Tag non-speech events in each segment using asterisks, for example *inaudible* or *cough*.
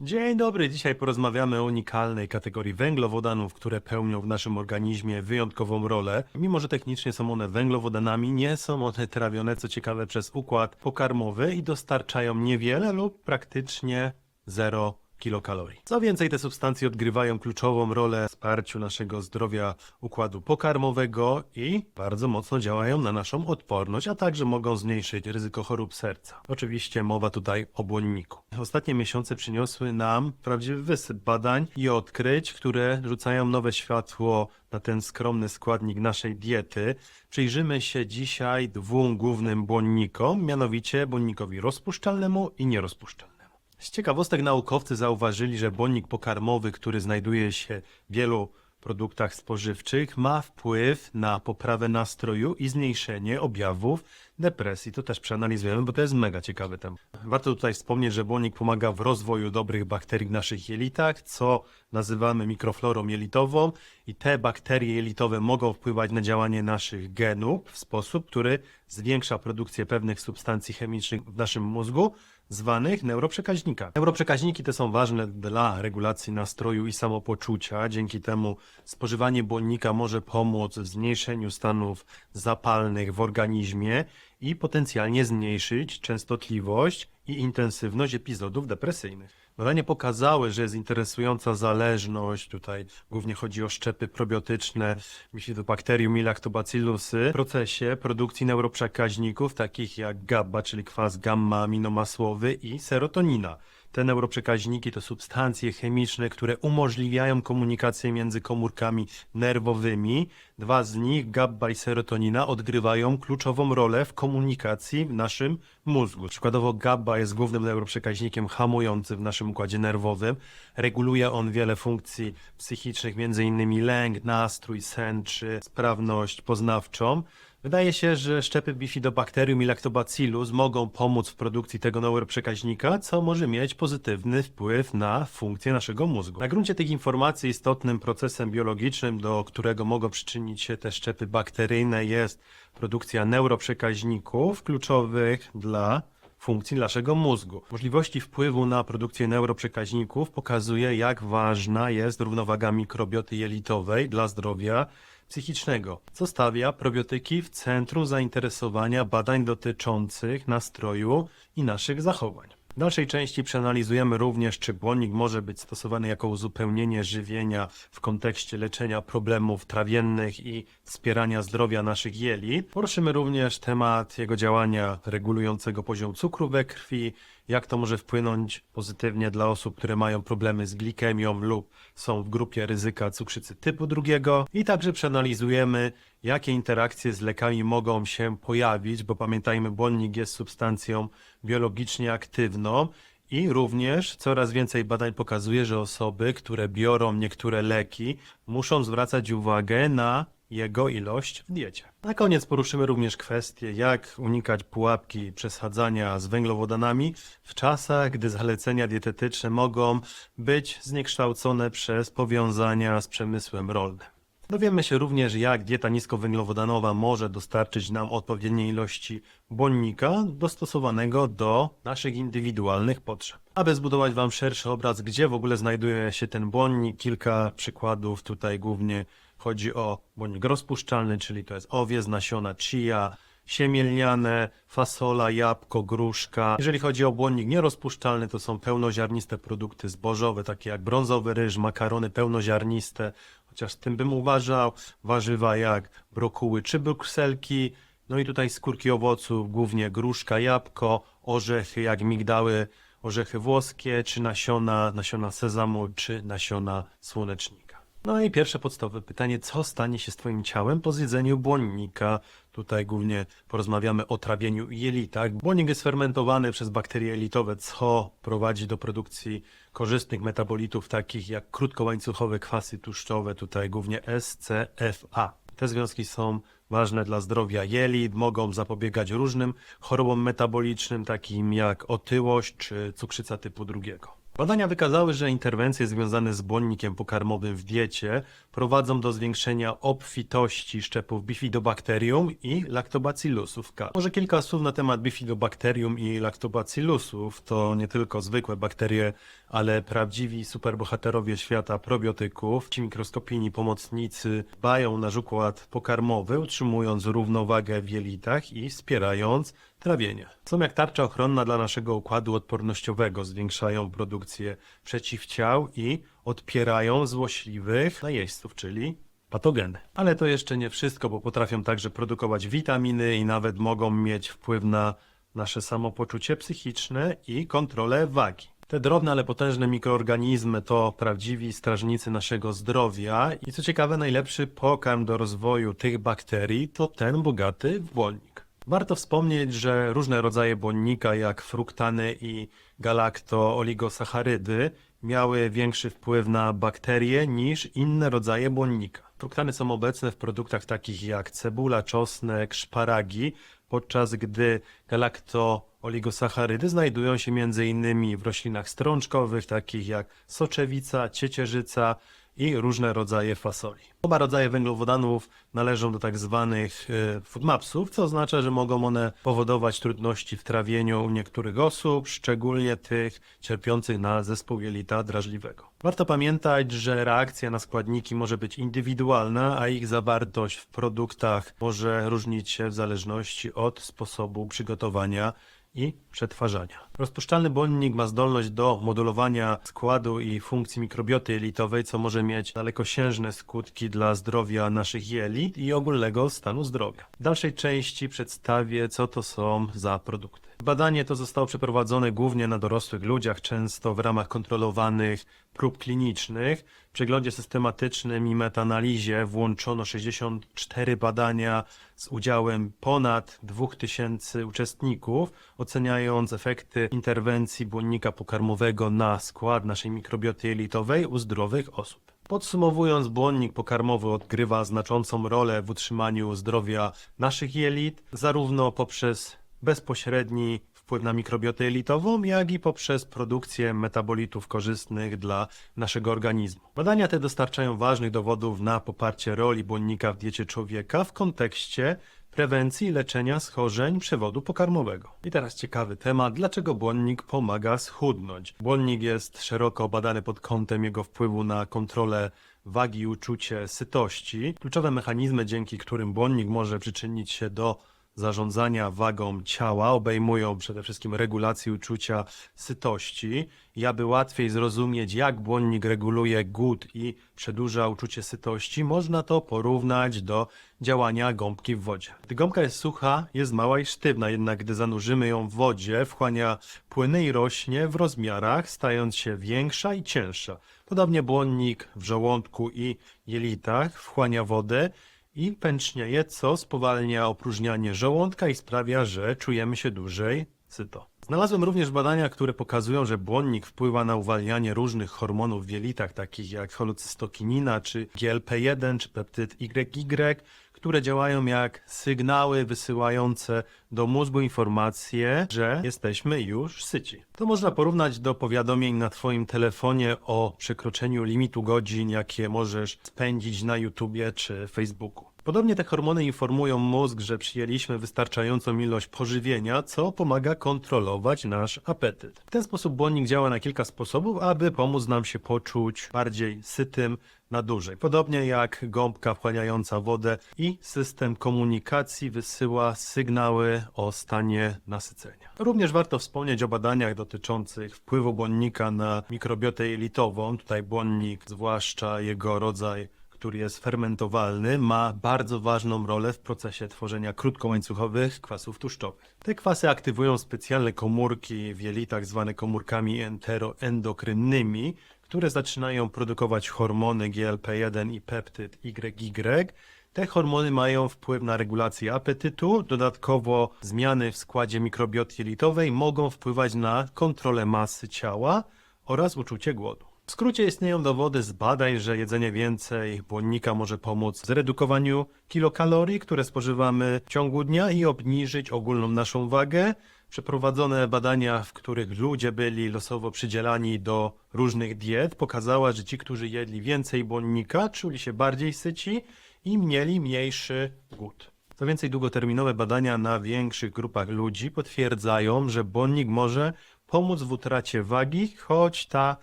Dzień dobry, dzisiaj porozmawiamy o unikalnej kategorii węglowodanów, które pełnią w naszym organizmie wyjątkową rolę. Mimo, że technicznie są one węglowodanami, nie są one trawione, co ciekawe, przez układ pokarmowy i dostarczają niewiele lub praktycznie zero kilokalorii. Co więcej, te substancje odgrywają kluczową rolę w wsparciu naszego zdrowia układu pokarmowego i bardzo mocno działają na naszą odporność, a także mogą zmniejszyć ryzyko chorób serca. Oczywiście mowa tutaj o błonniku. Ostatnie miesiące przyniosły nam prawdziwy wysyp badań i odkryć, które rzucają nowe światło na ten skromny składnik naszej diety. Przyjrzymy się dzisiaj dwóm głównym błonnikom, mianowicie błonnikowi rozpuszczalnemu i nierozpuszczalnemu. Z ciekawostek naukowcy zauważyli, że błonnik pokarmowy, który znajduje się w wielu produktach spożywczych, ma wpływ na poprawę nastroju i zmniejszenie objawów depresji. To też przeanalizujemy, bo to jest mega ciekawy temat. Warto tutaj wspomnieć, że błonnik pomaga w rozwoju dobrych bakterii w naszych jelitach, co nazywamy mikroflorą jelitową i te bakterie jelitowe mogą wpływać na działanie naszych genów w sposób, który zwiększa produkcję pewnych substancji chemicznych w naszym mózgu, zwanych neuroprzekaźnikami. Neuroprzekaźniki te są ważne dla regulacji nastroju i samopoczucia. Dzięki temu spożywanie błonnika może pomóc w zmniejszeniu stanów zapalnych w organizmie i potencjalnie zmniejszyć częstotliwość i intensywność epizodów depresyjnych. Badania pokazały, że jest interesująca zależność, tutaj głównie chodzi o szczepy probiotyczne, Bifidobacterium i Lactobacillusy, w procesie produkcji neuroprzekaźników takich jak GABA, czyli kwas gamma-aminomasłowy i serotonina. Te neuroprzekaźniki to substancje chemiczne, które umożliwiają komunikację między komórkami nerwowymi. Dwa z nich, GABA i serotonina, odgrywają kluczową rolę w komunikacji w naszym mózgu. Przykładowo GABA jest głównym neuroprzekaźnikiem hamującym w naszym układzie nerwowym. Reguluje on wiele funkcji psychicznych, m.in. lęk, nastrój, sen czy sprawność poznawczą. Wydaje się, że szczepy Bifidobacterium i Lactobacillus mogą pomóc w produkcji tego neuroprzekaźnika, co może mieć pozytywny wpływ na funkcję naszego mózgu. Na gruncie tych informacji istotnym procesem biologicznym, do którego mogą przyczynić się te szczepy bakteryjne, jest produkcja neuroprzekaźników kluczowych dla funkcji naszego mózgu. Możliwości wpływu na produkcję neuroprzekaźników pokazuje, jak ważna jest równowaga mikrobioty jelitowej dla zdrowia psychicznego, co stawia probiotyki w centrum zainteresowania badań dotyczących nastroju i naszych zachowań. W dalszej części przeanalizujemy również, czy błonnik może być stosowany jako uzupełnienie żywienia w kontekście leczenia problemów trawiennych i wspierania zdrowia naszych jeli. Poruszymy również temat jego działania regulującego poziom cukru we krwi, jak to może wpłynąć pozytywnie dla osób, które mają problemy z glikemią lub są w grupie ryzyka cukrzycy typu drugiego. I także przeanalizujemy, jakie interakcje z lekami mogą się pojawić, bo pamiętajmy, błonnik jest substancją biologicznie aktywną i również coraz więcej badań pokazuje, że osoby, które biorą niektóre leki, muszą zwracać uwagę na jego ilość w diecie. Na koniec poruszymy również kwestię, jak unikać pułapki przesadzania z węglowodanami w czasach, gdy zalecenia dietetyczne mogą być zniekształcone przez powiązania z przemysłem rolnym. Dowiemy się również, jak dieta niskowęglowodanowa może dostarczyć nam odpowiedniej ilości błonnika dostosowanego do naszych indywidualnych potrzeb. Aby zbudować Wam szerszy obraz, gdzie w ogóle znajduje się ten błonnik, kilka przykładów tutaj głównie chodzi o błonnik rozpuszczalny, czyli to jest owiec, nasiona chia, siemielniane, fasola, jabłko, gruszka. Jeżeli chodzi o błonnik nierozpuszczalny, to są pełnoziarniste produkty zbożowe, takie jak brązowy ryż, makarony pełnoziarniste, chociaż tym bym uważał, warzywa jak brokuły czy brukselki, no i tutaj skórki owoców, głównie gruszka, jabłko, orzechy jak migdały, orzechy włoskie, czy nasiona, nasiona sezamu, czy nasiona słonecznika. No i pierwsze podstawowe pytanie, co stanie się z Twoim ciałem po zjedzeniu błonnika? Tutaj głównie porozmawiamy o trawieniu jelitach. Błonnik jest fermentowany przez bakterie jelitowe, co prowadzi do produkcji korzystnych metabolitów takich jak krótkołańcuchowe kwasy tłuszczowe, tutaj głównie SCFA. Te związki są ważne dla zdrowia jelit, mogą zapobiegać różnym chorobom metabolicznym, takim jak otyłość czy cukrzyca typu drugiego. Badania wykazały, że interwencje związane z błonnikiem pokarmowym w diecie prowadzą do zwiększenia obfitości szczepów bifidobakterium i lactobacillusów K. Może kilka słów na temat bifidobakterium i lactobacillusów. To nie tylko zwykłe bakterie, ale prawdziwi superbohaterowie świata probiotyków. Ci mikroskopijni pomocnicy dbają nasz układ pokarmowy, utrzymując równowagę w jelitach i wspierając trawienie. Są jak tarcza ochronna dla naszego układu odpornościowego, zwiększają produkcję przeciwciał i odpierają złośliwych najeźdźców, czyli patogeny. Ale to jeszcze nie wszystko, bo potrafią także produkować witaminy i nawet mogą mieć wpływ na nasze samopoczucie psychiczne i kontrolę wagi. Te drobne, ale potężne mikroorganizmy to prawdziwi strażnicy naszego zdrowia i co ciekawe, najlepszy pokarm do rozwoju tych bakterii to ten bogaty w błonnik. Warto wspomnieć, że różne rodzaje błonnika, jak fruktany i galakto-oligosacharydy, miały większy wpływ na bakterie niż inne rodzaje błonnika. Fruktany są obecne w produktach takich jak cebula, czosnek, szparagi, podczas gdy galakto-oligosacharydy znajdują się m.in. w roślinach strączkowych, takich jak soczewica, ciecierzyca i różne rodzaje fasoli. Oba rodzaje węglowodanów należą do tak zwanych e, foodmapsów, co oznacza, że mogą one powodować trudności w trawieniu u niektórych osób, szczególnie tych cierpiących na zespół jelita drażliwego. Warto pamiętać, że reakcja na składniki może być indywidualna, a ich zawartość w produktach może różnić się w zależności od sposobu przygotowania i przetwarzania. Rozpuszczalny błonnik ma zdolność do modulowania składu i funkcji mikrobioty jelitowej, co może mieć dalekosiężne skutki dla zdrowia naszych jelit i ogólnego stanu zdrowia. W dalszej części przedstawię, co to są za produkty. Badanie to zostało przeprowadzone głównie na dorosłych ludziach, często w ramach kontrolowanych prób klinicznych. Przeglądzie systematycznym i metaanalizie włączono 64 badania z udziałem ponad 2000 uczestników, oceniając efekty interwencji błonnika pokarmowego na skład naszej mikrobioty jelitowej u zdrowych osób. Podsumowując, błonnik pokarmowy odgrywa znaczącą rolę w utrzymaniu zdrowia naszych jelit, zarówno poprzez bezpośredni wpływ na mikrobiotę jelitową, jak i poprzez produkcję metabolitów korzystnych dla naszego organizmu. Badania te dostarczają ważnych dowodów na poparcie roli błonnika w diecie człowieka w kontekście prewencji i leczenia schorzeń przewodu pokarmowego. I teraz ciekawy temat, dlaczego błonnik pomaga schudnąć? Błonnik jest szeroko badany pod kątem jego wpływu na kontrolę wagi i uczucie sytości. Kluczowe mechanizmy, dzięki którym błonnik może przyczynić się do zarządzania wagą ciała obejmują przede wszystkim regulację uczucia sytości. I aby łatwiej zrozumieć, jak błonnik reguluje głód i przedłuża uczucie sytości, można to porównać do działania gąbki w wodzie. Gdy gąbka jest sucha, jest mała i sztywna, jednak gdy zanurzymy ją w wodzie, wchłania płyny i rośnie w rozmiarach, stając się większa i cięższa. Podobnie błonnik w żołądku i jelitach wchłania wodę i pęcznieje, co spowalnia opróżnianie żołądka i sprawia, że czujemy się dłużej syto. Znalazłem również badania, które pokazują, że błonnik wpływa na uwalnianie różnych hormonów w jelitach, takich jak cholecystokinina, czy GLP-1, czy peptyd YY, które działają jak sygnały wysyłające do mózgu informacje, że jesteśmy już syci. To można porównać do powiadomień na Twoim telefonie o przekroczeniu limitu godzin, jakie możesz spędzić na YouTubie czy Facebooku. Podobnie te hormony informują mózg, że przyjęliśmy wystarczającą ilość pożywienia, co pomaga kontrolować nasz apetyt. W ten sposób błonnik działa na kilka sposobów, aby pomóc nam się poczuć bardziej sytym na dłużej. Podobnie jak gąbka wchłaniająca wodę i system komunikacji wysyła sygnały o stanie nasycenia. Również warto wspomnieć o badaniach dotyczących wpływu błonnika na mikrobiotę jelitową. Tutaj błonnik, zwłaszcza jego rodzaj który jest fermentowalny, ma bardzo ważną rolę w procesie tworzenia krótkołańcuchowych kwasów tłuszczowych. Te kwasy aktywują specjalne komórki w jelitach zwane komórkami enteroendokrynnymi, które zaczynają produkować hormony GLP-1 i peptyd YY. Te hormony mają wpływ na regulację apetytu, dodatkowo zmiany w składzie mikrobioty jelitowej mogą wpływać na kontrolę masy ciała oraz uczucie głodu. W skrócie istnieją dowody z badań, że jedzenie więcej błonnika może pomóc w zredukowaniu kilokalorii, które spożywamy w ciągu dnia i obniżyć ogólną naszą wagę. Przeprowadzone badania, w których ludzie byli losowo przydzielani do różnych diet, pokazała, że ci, którzy jedli więcej błonnika, czuli się bardziej syci i mieli mniejszy głód. Co więcej, długoterminowe badania na większych grupach ludzi potwierdzają, że błonnik może pomóc w utracie wagi, choć ta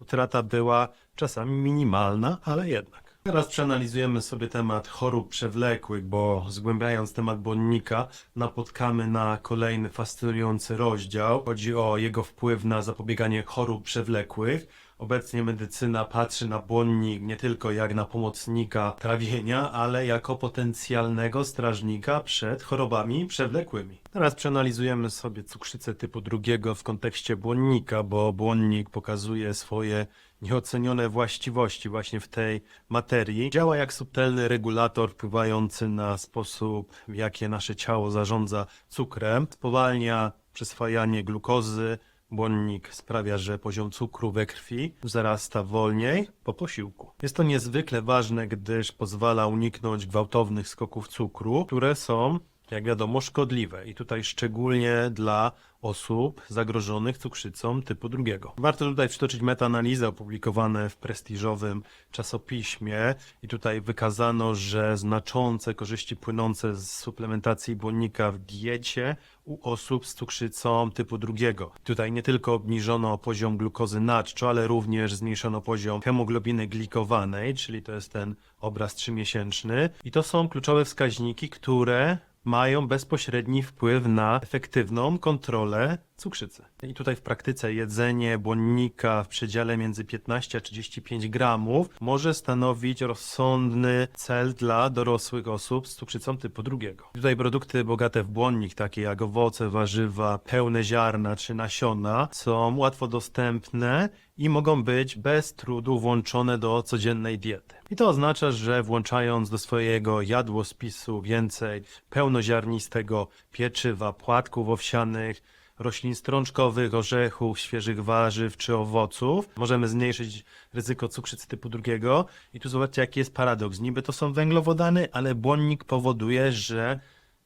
utrata była czasami minimalna, ale jednak. Teraz przeanalizujemy sobie temat chorób przewlekłych, bo zgłębiając temat błonnika napotkamy na kolejny fascynujący rozdział. Chodzi o jego wpływ na zapobieganie chorób przewlekłych. Obecnie medycyna patrzy na błonnik nie tylko jak na pomocnika trawienia, ale jako potencjalnego strażnika przed chorobami przewlekłymi. Teraz przeanalizujemy sobie cukrzycę typu drugiego w kontekście błonnika, bo błonnik pokazuje swoje nieocenione właściwości właśnie w tej materii. Działa jak subtelny regulator wpływający na sposób, w jaki nasze ciało zarządza cukrem. Spowalnia przyswajanie glukozy, Błonnik sprawia, że poziom cukru we krwi wzrasta wolniej po posiłku. Jest to niezwykle ważne, gdyż pozwala uniknąć gwałtownych skoków cukru, które są, jak wiadomo, szkodliwe. I tutaj szczególnie dla osób zagrożonych cukrzycą typu drugiego. Warto tutaj przytoczyć metaanalizę opublikowane w prestiżowym czasopiśmie i tutaj wykazano, że znaczące korzyści płynące z suplementacji błonnika w diecie u osób z cukrzycą typu drugiego. Tutaj nie tylko obniżono poziom glukozy naczczo, ale również zmniejszono poziom hemoglobiny glikowanej, czyli to jest ten obraz trzymiesięczny. I to są kluczowe wskaźniki, które mają bezpośredni wpływ na efektywną kontrolę cukrzycy. I tutaj w praktyce jedzenie błonnika w przedziale między 15 a 35 gramów może stanowić rozsądny cel dla dorosłych osób z cukrzycą typu drugiego. Tutaj produkty bogate w błonnik, takie jak owoce, warzywa, pełne ziarna czy nasiona, są łatwo dostępne i mogą być bez trudu włączone do codziennej diety. I to oznacza, że włączając do swojego jadłospisu więcej pełnoziarnistego pieczywa, płatków owsianych, roślin strączkowych, orzechów, świeżych warzyw czy owoców, możemy zmniejszyć ryzyko cukrzycy typu drugiego. I tu zobaczcie, jaki jest paradoks. Niby to są węglowodany, ale błonnik powoduje, że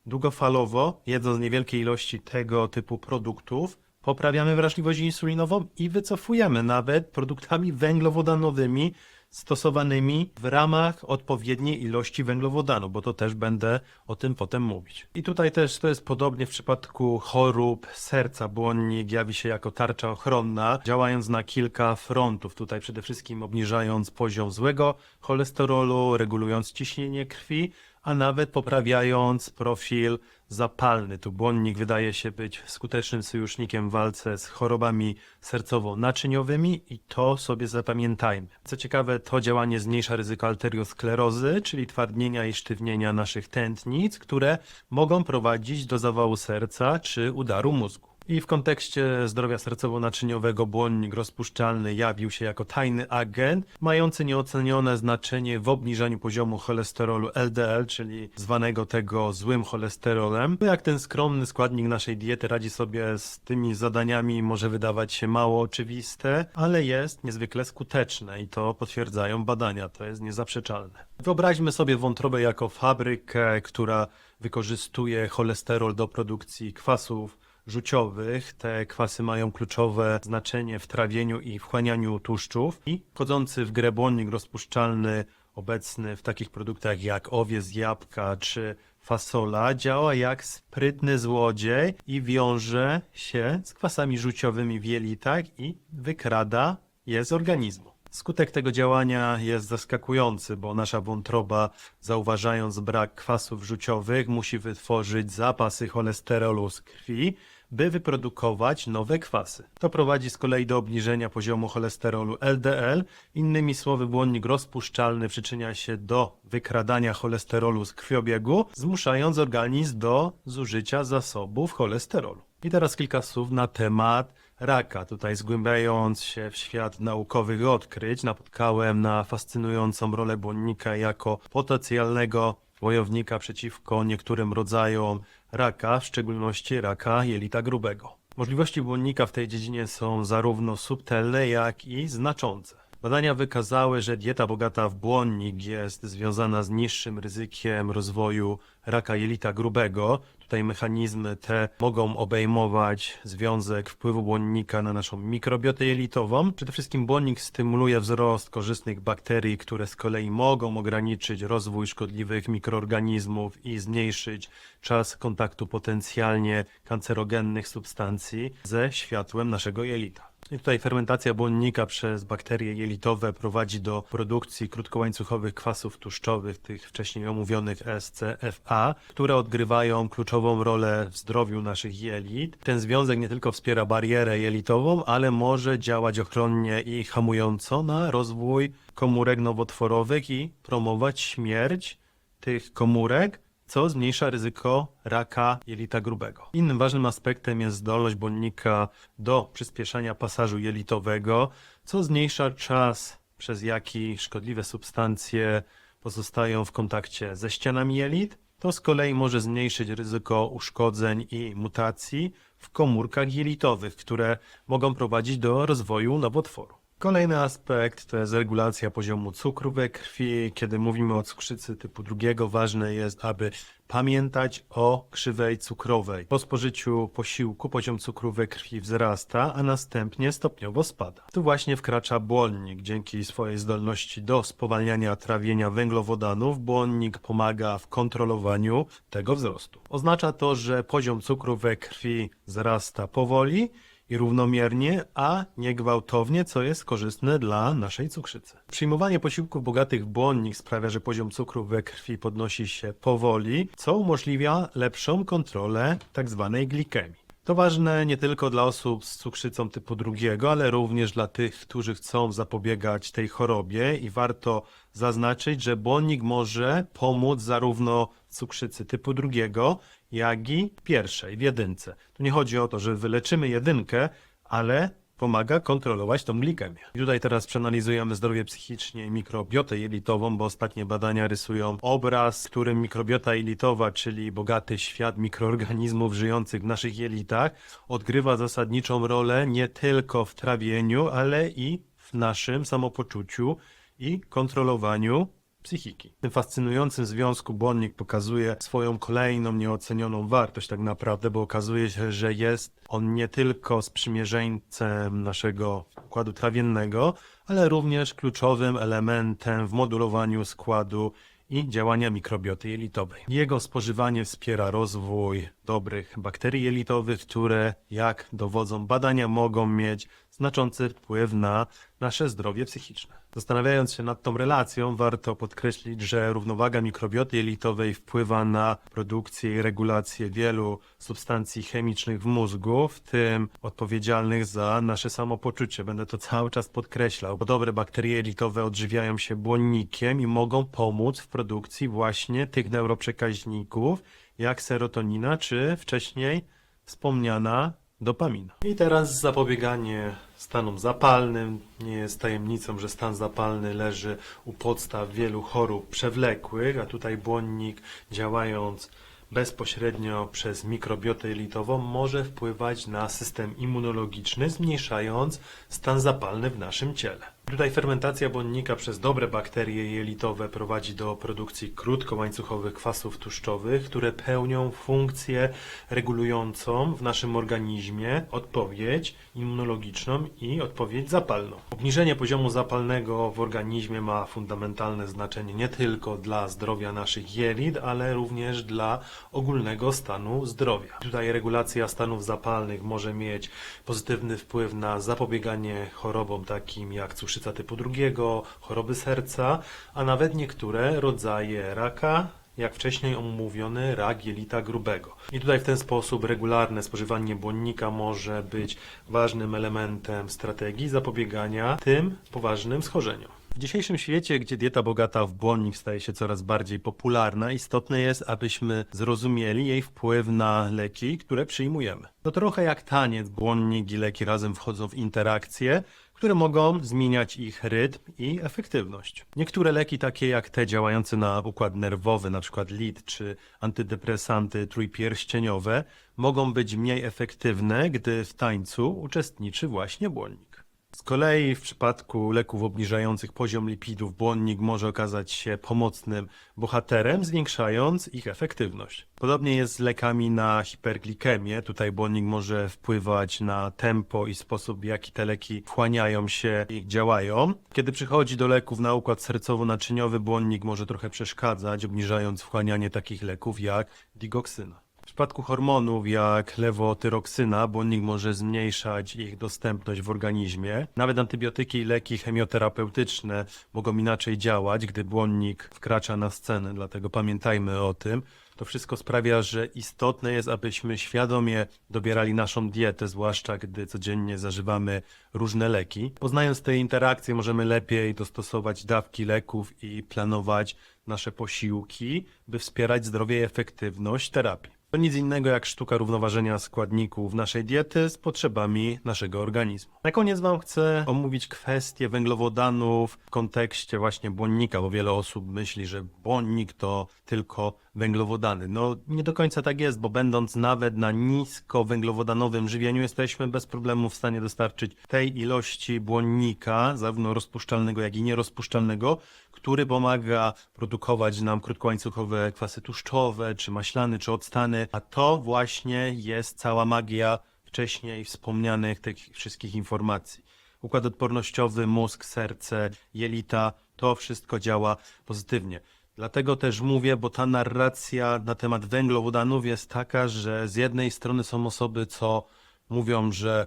długofalowo, jedząc niewielkie ilości tego typu produktów, poprawiamy wrażliwość insulinową i wycofujemy nawet produktami węglowodanowymi stosowanymi w ramach odpowiedniej ilości węglowodanu, bo to też będę o tym potem mówić. I tutaj też to jest podobnie w przypadku chorób serca. Błonnik jawi się jako tarcza ochronna, działając na kilka frontów. Tutaj przede wszystkim obniżając poziom złego cholesterolu, regulując ciśnienie krwi, a nawet poprawiając profil zapalny. Tu błonnik wydaje się być skutecznym sojusznikiem w walce z chorobami sercowo-naczyniowymi i to sobie zapamiętajmy. Co ciekawe, to działanie zmniejsza ryzyko arteriosklerozy, czyli twardnienia i sztywnienia naszych tętnic, które mogą prowadzić do zawału serca czy udaru mózgu. I w kontekście zdrowia sercowo-naczyniowego błonnik rozpuszczalny jawił się jako tajny agent, mający nieocenione znaczenie w obniżaniu poziomu cholesterolu LDL, czyli zwanego tego złym cholesterolem. No Jak ten skromny składnik naszej diety radzi sobie z tymi zadaniami, może wydawać się mało oczywiste, ale jest niezwykle skuteczne i to potwierdzają badania, to jest niezaprzeczalne. Wyobraźmy sobie wątrobę jako fabrykę, która wykorzystuje cholesterol do produkcji kwasów żuciowych. Te kwasy mają kluczowe znaczenie w trawieniu i wchłanianiu tłuszczów. I wchodzący w grę błonnik rozpuszczalny obecny w takich produktach jak owiec, jabłka czy fasola działa jak sprytny złodziej i wiąże się z kwasami żuciowymi w jelitach i wykrada je z organizmu. Skutek tego działania jest zaskakujący, bo nasza wątroba, zauważając brak kwasów żuciowych, musi wytworzyć zapasy cholesterolu z krwi, by wyprodukować nowe kwasy. To prowadzi z kolei do obniżenia poziomu cholesterolu LDL. Innymi słowy, błonnik rozpuszczalny przyczynia się do wykradania cholesterolu z krwiobiegu, zmuszając organizm do zużycia zasobów cholesterolu. I teraz kilka słów na temat raka. Tutaj zgłębiając się w świat naukowych odkryć, napotkałem na fascynującą rolę błonnika jako potencjalnego wojownika przeciwko niektórym rodzajom raka, w szczególności raka jelita grubego. Możliwości błonnika w tej dziedzinie są zarówno subtelne, jak i znaczące. Badania wykazały, że dieta bogata w błonnik jest związana z niższym ryzykiem rozwoju raka jelita grubego. Tutaj mechanizmy te mogą obejmować związek wpływu błonnika na naszą mikrobiotę jelitową. Przede wszystkim błonnik stymuluje wzrost korzystnych bakterii, które z kolei mogą ograniczyć rozwój szkodliwych mikroorganizmów i zmniejszyć czas kontaktu potencjalnie kancerogennych substancji ze światłem naszego jelita. I tutaj fermentacja błonnika przez bakterie jelitowe prowadzi do produkcji krótkołańcuchowych kwasów tłuszczowych, tych wcześniej omówionych SCFA, które odgrywają kluczową rolę w zdrowiu naszych jelit. Ten związek nie tylko wspiera barierę jelitową, ale może działać ochronnie i hamująco na rozwój komórek nowotworowych i promować śmierć tych komórek, co zmniejsza ryzyko raka jelita grubego. Innym ważnym aspektem jest zdolność błonnika do przyspieszania pasażu jelitowego, co zmniejsza czas, przez jaki szkodliwe substancje pozostają w kontakcie ze ścianami jelit. To z kolei może zmniejszyć ryzyko uszkodzeń i mutacji w komórkach jelitowych, które mogą prowadzić do rozwoju nowotworu. Kolejny aspekt to jest regulacja poziomu cukru we krwi. Kiedy mówimy o cukrzycy typu drugiego, ważne jest, aby pamiętać o krzywej cukrowej. Po spożyciu posiłku poziom cukru we krwi wzrasta, a następnie stopniowo spada. Tu właśnie wkracza błonnik. Dzięki swojej zdolności do spowalniania trawienia węglowodanów, błonnik pomaga w kontrolowaniu tego wzrostu. Oznacza to, że poziom cukru we krwi wzrasta powoli, i równomiernie, a nie gwałtownie, co jest korzystne dla naszej cukrzycy. Przyjmowanie posiłków bogatych w błonnik sprawia, że poziom cukru we krwi podnosi się powoli, co umożliwia lepszą kontrolę tzw. glikemii. To ważne nie tylko dla osób z cukrzycą typu drugiego, ale również dla tych, którzy chcą zapobiegać tej chorobie i warto zaznaczyć, że błonnik może pomóc zarówno cukrzycy typu drugiego, jak i pierwszej, w jedynce. Tu nie chodzi o to, że wyleczymy jedynkę, ale pomaga kontrolować tą glikemię. Tutaj teraz przeanalizujemy zdrowie psychiczne i mikrobiotę jelitową, bo ostatnie badania rysują obraz, w którym mikrobiota jelitowa, czyli bogaty świat mikroorganizmów żyjących w naszych jelitach, odgrywa zasadniczą rolę nie tylko w trawieniu, ale i w naszym samopoczuciu i kontrolowaniu psychiki. W tym fascynującym związku błonnik pokazuje swoją kolejną nieocenioną wartość tak naprawdę, bo okazuje się, że jest on nie tylko sprzymierzeńcem naszego układu trawiennego, ale również kluczowym elementem w modulowaniu składu i działania mikrobioty jelitowej. Jego spożywanie wspiera rozwój dobrych bakterii jelitowych, które, jak dowodzą badania, mogą mieć znaczący wpływ na nasze zdrowie psychiczne. Zastanawiając się nad tą relacją, warto podkreślić, że równowaga mikrobioty jelitowej wpływa na produkcję i regulację wielu substancji chemicznych w mózgu, w tym odpowiedzialnych za nasze samopoczucie. Będę to cały czas podkreślał, bo dobre bakterie jelitowe odżywiają się błonnikiem i mogą pomóc w produkcji właśnie tych neuroprzekaźników, jak serotonina, czy wcześniej wspomniana dopamina. I teraz zapobieganie stanom zapalnym. Nie jest tajemnicą, że stan zapalny leży u podstaw wielu chorób przewlekłych, a tutaj błonnik działając bezpośrednio przez mikrobiotę jelitową może wpływać na system immunologiczny, zmniejszając stan zapalny w naszym ciele. Tutaj fermentacja błonnika przez dobre bakterie jelitowe prowadzi do produkcji krótkołańcuchowych kwasów tłuszczowych, które pełnią funkcję regulującą w naszym organizmie odpowiedź immunologiczną i odpowiedź zapalną. Obniżenie poziomu zapalnego w organizmie ma fundamentalne znaczenie nie tylko dla zdrowia naszych jelit, ale również dla ogólnego stanu zdrowia. Tutaj regulacja stanów zapalnych może mieć pozytywny wpływ na zapobieganie chorobom takim jak cukrzyca typu drugiego, choroby serca, a nawet niektóre rodzaje raka, jak wcześniej omówiony rak jelita grubego. I tutaj w ten sposób regularne spożywanie błonnika może być ważnym elementem strategii zapobiegania tym poważnym schorzeniom. W dzisiejszym świecie, gdzie dieta bogata w błonnik staje się coraz bardziej popularna, istotne jest, abyśmy zrozumieli jej wpływ na leki, które przyjmujemy. To trochę jak taniec, błonnik i leki razem wchodzą w interakcje, które mogą zmieniać ich rytm i efektywność. Niektóre leki, takie jak te działające na układ nerwowy, np. LID czy antydepresanty trójpierścieniowe, mogą być mniej efektywne, gdy w tańcu uczestniczy właśnie błonnik. Z kolei w przypadku leków obniżających poziom lipidów błonnik może okazać się pomocnym bohaterem, zwiększając ich efektywność. Podobnie jest z lekami na hiperglikemię. Tutaj błonnik może wpływać na tempo i sposób, w jaki te leki wchłaniają się i działają. Kiedy przychodzi do leków na układ sercowo-naczyniowy, błonnik może trochę przeszkadzać, obniżając wchłanianie takich leków jak digoksyna. W przypadku hormonów jak lewotyroksyna błonnik może zmniejszać ich dostępność w organizmie. Nawet antybiotyki i leki chemioterapeutyczne mogą inaczej działać, gdy błonnik wkracza na scenę, dlatego pamiętajmy o tym. To wszystko sprawia, że istotne jest, abyśmy świadomie dobierali naszą dietę, zwłaszcza gdy codziennie zażywamy różne leki. Poznając te interakcje, możemy lepiej dostosować dawki leków i planować nasze posiłki, by wspierać zdrowie i efektywność terapii. To nic innego jak sztuka równoważenia składników naszej diety z potrzebami naszego organizmu. Na koniec Wam chcę omówić kwestię węglowodanów w kontekście właśnie błonnika, bo wiele osób myśli, że błonnik to tylko węglowodany. No nie do końca tak jest, bo będąc nawet na nisko węglowodanowym żywieniu jesteśmy bez problemu w stanie dostarczyć tej ilości błonnika, zarówno rozpuszczalnego, jak i nierozpuszczalnego, który pomaga produkować nam krótkołańcuchowe kwasy tłuszczowe, czy maślany, czy octany, a to właśnie jest cała magia wcześniej wspomnianych tych wszystkich informacji. Układ odpornościowy, mózg, serce, jelita, to wszystko działa pozytywnie. Dlatego też mówię, bo ta narracja na temat węglowodanów jest taka, że z jednej strony są osoby, co mówią, że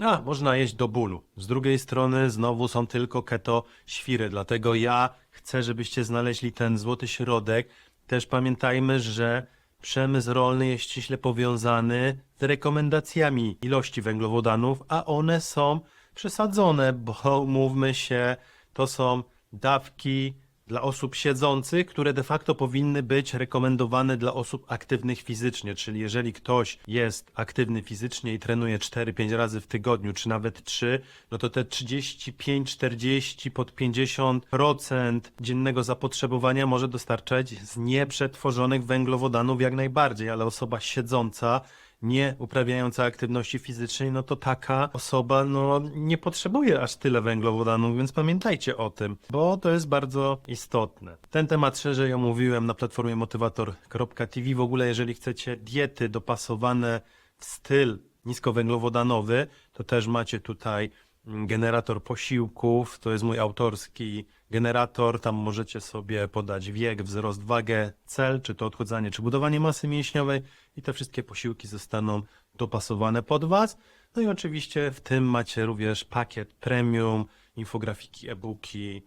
a, można jeść do bólu. Z drugiej strony znowu są tylko keto świry, dlatego ja chcę, żebyście znaleźli ten złoty środek. Też pamiętajmy, że przemysł rolny jest ściśle powiązany z rekomendacjami ilości węglowodanów, a one są przesadzone, bo *laughs* mówmy się, to są dawki dla osób siedzących, które de facto powinny być rekomendowane dla osób aktywnych fizycznie. Czyli jeżeli ktoś jest aktywny fizycznie i trenuje 4-5 razy w tygodniu, czy nawet 3, no to te 35-40 pod 50% dziennego zapotrzebowania może dostarczać z nieprzetworzonych węglowodanów jak najbardziej, ale osoba siedząca nie uprawiająca aktywności fizycznej, no to taka osoba no, nie potrzebuje aż tyle węglowodanów, więc pamiętajcie o tym, bo to jest bardzo istotne. Ten temat szerzej omówiłem na platformie motywator.tv. W ogóle, jeżeli chcecie diety dopasowane w styl niskowęglowodanowy, to też macie tutaj mm, generator posiłków. To jest mój autorski generator. Tam możecie sobie podać wiek, wzrost, wagę, cel, czy to odchudzanie, czy budowanie masy mięśniowej i te wszystkie posiłki zostaną dopasowane pod Was. No i oczywiście w tym macie również pakiet premium, infografiki, e-booki,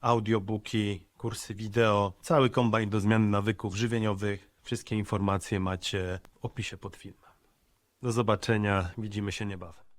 audiobooki, kursy wideo, cały kombajn do zmiany nawyków żywieniowych. Wszystkie informacje macie w opisie pod filmem. Do zobaczenia, widzimy się niebawem.